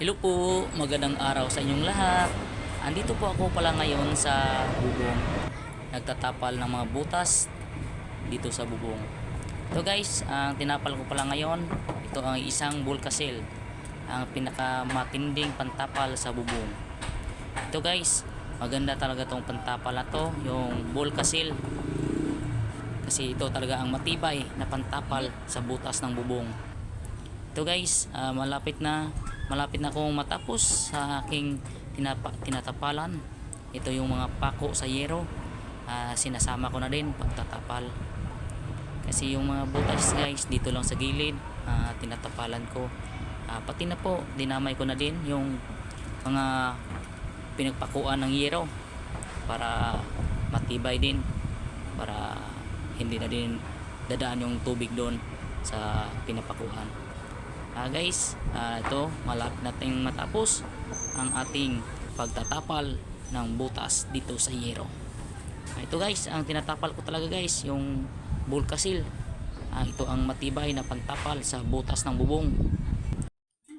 Hello po, magandang araw sa inyong lahat. Andito po ako pala ngayon sa bubong. Nagtatapal ng mga butas dito sa bubong. Ito guys, ang tinapal ko pala ngayon, ito ang isang bulkasil. Ang pinakamatinding pantapal sa bubong. Ito guys, maganda talaga tong pantapal na to, yung bulkasil. Kasi ito talaga ang matibay na pantapal sa butas ng bubong. Ito guys, ah, malapit na malapit na akong matapos sa aking tinapa, tinatapalan. Ito yung mga pako sa yero. Ah, sinasama ko na din pagtatapal. Kasi yung mga butas guys dito lang sa gilid, ah, tinatapalan ko. Ah, pati na po, dinamay ko na din yung mga pinagpakuan ng yero para matibay din para hindi na din dadaan yung tubig doon sa pinapakuan. Ah guys, ah, ito malapit nating matapos ang ating pagtatapal ng butas dito sa yero. Ah, ito guys, ang tinatapal ko talaga guys, yung bulkasil. Ah, ito ang matibay na pagtapal sa butas ng bubong.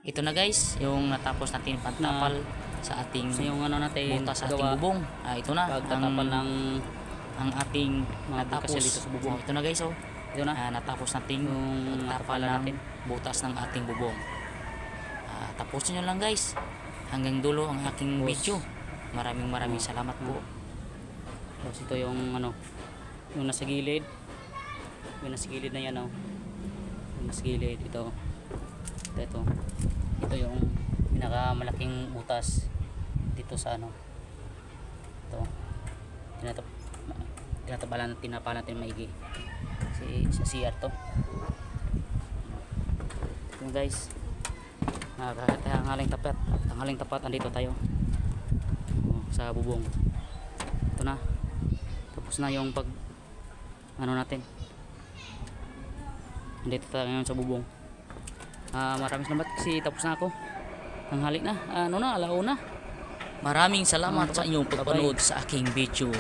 Ito na guys, yung natapos natin pagtapal sa ating So yung ano natin, butas sa ating bubong. Ah, ito na pagtatapal ang, ng ang ating mga natapos dito sa bubong. Ito na guys oh. ito na. Ah, natapos nating Yung ng natin. butas ng ating bubong. Ah, tapusin nyo lang guys. Hanggang dulo ang aking video. Maraming maraming Oh. salamat po. Tapos ito yung ano, yung nasa gilid. Yung nasa gilid na yan oh. Yung nasa gilid ito. Ito ito. Ito yung pinakamalaking butas dito sa ano. Ito. Tinatap tinatapalan tinapalan natin maigi. Kasi sa CR to. Ito guys. Nakakatahangaling tapat. Tanghaling tapat andito tayo. Oh, sa bubong. Ito na. Tapos na yung pag ano natin. Andito tayo ngayon sa bubong. Ah, maraming salamat kasi tapos na ako. Tanghali na. Ano na, alauna. Maraming salamat sa inyong pagpanood sa aking video.